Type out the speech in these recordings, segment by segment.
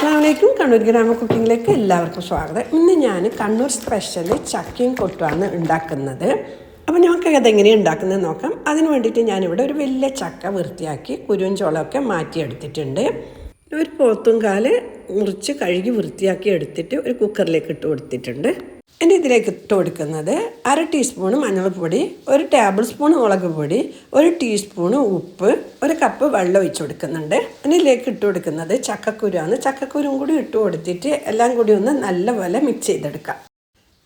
അസ്സാമലൈക്കും കണ്ണൂർ ഗ്രാമ കുക്കിങ്ങിലേക്ക് എല്ലാവർക്കും സ്വാഗതം. ഇന്ന് ഞാൻ കണ്ണൂർ സ്പെഷ്യൽ ചക്കയും കൊട്ടുമാണ് ഉണ്ടാക്കുന്നത്. അപ്പോൾ നമുക്ക് അതെങ്ങനെയാണ് ഉണ്ടാക്കുന്നത് നോക്കാം. അതിന് വേണ്ടിയിട്ട് ഞാനിവിടെ ഒരു വലിയ ചക്ക വൃത്തിയാക്കി കുരുവും ചോളമൊക്കെ മാറ്റിയെടുത്തിട്ടുണ്ട്. ഒരു പോത്തും കാൽ മുറിച്ച് കഴുകി വൃത്തിയാക്കി എടുത്തിട്ട് ഒരു കുക്കറിലേക്ക് ഇട്ട് കൊടുത്തിട്ടുണ്ട്. ഇനി ഇതിലേക്ക് ഇട്ട് കൊടുക്കുന്നത് അര ടീസ്പൂൺ മഞ്ഞൾപ്പൊടി ഒരു ടേബിൾ സ്പൂൺ മുളക് പൊടി ഒരു ടീസ്പൂൺ ഉപ്പ് ഒരു കപ്പ് വെള്ളം ഒഴിച്ച് കൊടുക്കുന്നുണ്ട്. ഇനി ഇതിലേക്ക് ഇട്ട് കൊടുക്കുന്നത് ചക്കക്കുരുവാണ്. ചക്കക്കുരും കൂടി ഇട്ട് കൊടുത്തിട്ട് എല്ലാം കൂടി ഒന്ന് നല്ലപോലെ മിക്സ് ചെയ്തെടുക്കാം.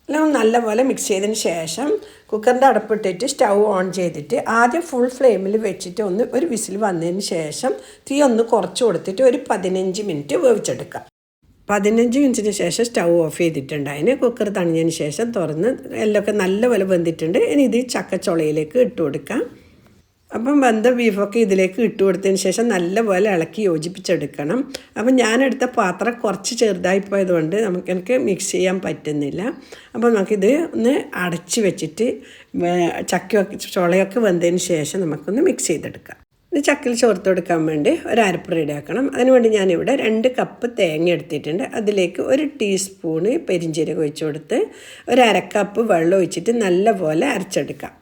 എല്ലാം നല്ലപോലെ മിക്സ് ചെയ്തതിന് ശേഷം കുക്കറിന്റെ അടപ്പിട്ടിട്ട് സ്റ്റൗ ഓൺ ചെയ്തിട്ട് ആദ്യം ഫുൾ ഫ്ലെയിമിൽ വെച്ചിട്ട് ഒന്ന് ഒരു വിസിൽ വന്നതിന് ശേഷം തീ ഒന്ന് കുറച്ച് കൊടുത്തിട്ട് ഒരു പതിനഞ്ച് മിനിറ്റ് വേവിച്ചെടുക്കാം. പതിനഞ്ച് മിനിറ്റിന് ശേഷം സ്റ്റൗ ഓഫ് ചെയ്തിട്ടുണ്ട്. അതിന് കുക്കർ തണിഞ്ഞതിന് ശേഷം തുറന്ന് എല്ലൊക്കെ നല്ലപോലെ വെന്തിട്ടുണ്ട്. ഇനി ഇത് ചക്കച്ചുളയിലേക്ക് ഇട്ട് കൊടുക്കാം. അപ്പം വെന്ത ബീഫൊക്കെ ഇതിലേക്ക് ഇട്ട് കൊടുത്തതിന് ശേഷം നല്ലപോലെ ഇളക്കി യോജിപ്പിച്ചെടുക്കണം. അപ്പം ഞാനെടുത്ത പാത്രം കുറച്ച് ചെറുതായി പോയതുകൊണ്ട് നമുക്ക് എനിക്ക് മിക്സ് ചെയ്യാൻ പറ്റുന്നില്ല. അപ്പം നമുക്കിത് ഒന്ന് അടച്ച് വെച്ചിട്ട് ചക്കയൊക്കെ ചുളയൊക്കെ വെന്തതിന് ശേഷം നമുക്കൊന്ന് മിക്സ് ചെയ്തെടുക്കാം. ഇത് ചക്കിൽ ചോർത്ത് കൊടുക്കാൻ വേണ്ടി ഒരു അരപ്പ് റെഡിയാക്കണം അതിനുവേണ്ടി ഞാനിവിടെ രണ്ട് കപ്പ് തേങ്ങ എടുത്തിട്ടുണ്ട്. അതിലേക്ക് ഒരു ടീസ്പൂണ് പെരിഞ്ചീരകം ഒഴിച്ച് കൊടുത്ത് ഒരു അരക്കപ്പ് വെള്ളം ഒഴിച്ചിട്ട് നല്ലപോലെ അരച്ചെടുക്കാം.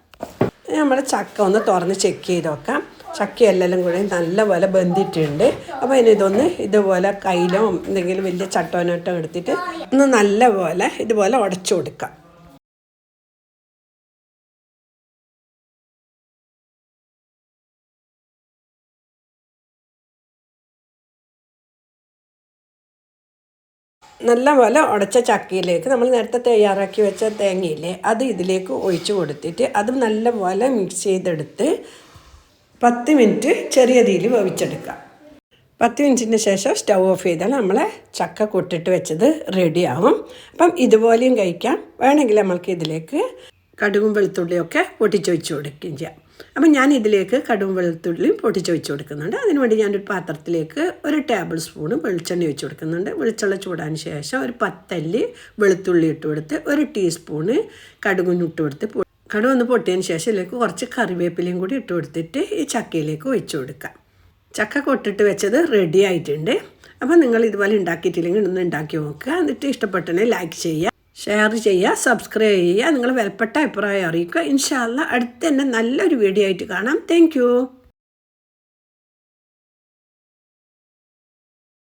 നമ്മൾ ചക്ക ഒന്ന് തുറന്ന് ചെക്ക് ചെയ്ത് നോക്കാം. ചക്ക എല്ലാം കൂടെ നല്ലപോലെ ബന്ധിട്ടുണ്ട്. അപ്പോൾ ഇനി ഇതൊന്ന് ഇതുപോലെ കയ്യിലോ എന്തെങ്കിലും വലിയ ചട്ടോനോട്ടോ എടുത്തിട്ട് ഒന്ന് നല്ലപോലെ ഇതുപോലെ ഉടച്ചു കൊടുക്കാം. നല്ലപോലെ ഉടച്ച ചക്കയിലേക്ക് നമ്മൾ നേരത്തെ തയ്യാറാക്കി വെച്ച തേങ്ങയില്ലേ അത് ഇതിലേക്ക് ഒഴിച്ച് കൊടുത്തിട്ട് അത് നല്ലപോലെ മിക്സ് ചെയ്തെടുത്ത് പത്ത് മിനിറ്റ് ചെറിയ തീയിൽ വേവിച്ചെടുക്കാം പത്ത് മിനിറ്റിന് ശേഷം സ്റ്റൗ ഓഫ് ചെയ്താൽ നമ്മളെ ചക്ക കൊട്ടിട്ട് വെച്ചത് റെഡിയാവും അപ്പം ഇതുപോലെയും കഴിക്കാം. വേണമെങ്കിൽ നമ്മൾക്ക് ഇതിലേക്ക് കടുകും വെളുത്തുള്ളിയൊക്കെ പൊട്ടിച്ചൊഴിച്ച് കൊടുക്കുകയും ചെയ്യാം. അപ്പം ഞാൻ ഇതിലേക്ക് കടും വെളുത്തുള്ളിയും പൊട്ടിച്ച് വെച്ച് കൊടുക്കുന്നുണ്ട്. അതിനുവേണ്ടി ഞാനൊരു പാത്രത്തിലേക്ക് ഒരു ടേബിൾ സ്പൂണ് വെളിച്ചെണ്ണ വെച്ച് കൊടുക്കുന്നുണ്ട്. വെളിച്ചെണ്ണ ചൂടാൻ ശേഷം ഒരു പത്തല്ലി വെളുത്തുള്ളി ഇട്ട് കൊടുത്ത് ഒരു ടീസ്പൂണ് കടുകും ഇട്ട് കൊടുത്ത് കടുക് ഒന്ന് പൊട്ടിയതിന് ശേഷം ഇതിലേക്ക് കുറച്ച് കറിവേപ്പിലയും കൂടി ഇട്ട് കൊടുത്തിട്ട് ഈ ചക്കയിലേക്ക് വെച്ച് കൊടുക്കാം ചക്ക കൊട്ടിട്ട് വെച്ചത് റെഡി ആയിട്ടുണ്ട്. അപ്പോൾ നിങ്ങൾ ഇതുപോലെ ഉണ്ടാക്കിയിട്ടില്ലെങ്കിൽ ഒന്ന് ഉണ്ടാക്കി നോക്കുക. എന്നിട്ട് ഇഷ്ടപ്പെട്ടെങ്കിൽ ലൈക്ക് ചെയ്യുക. ഷെയർ ചെയ്യുക സബ്സ്ക്രൈബ് ചെയ്യുക. നിങ്ങൾ വിലപ്പെട്ട അഭിപ്രായം അറിയിക്കുക. ഇൻഷാല്ല അടുത്ത് തന്നെ നല്ലൊരു വീഡിയോ ആയിട്ട് കാണാം. താങ്ക്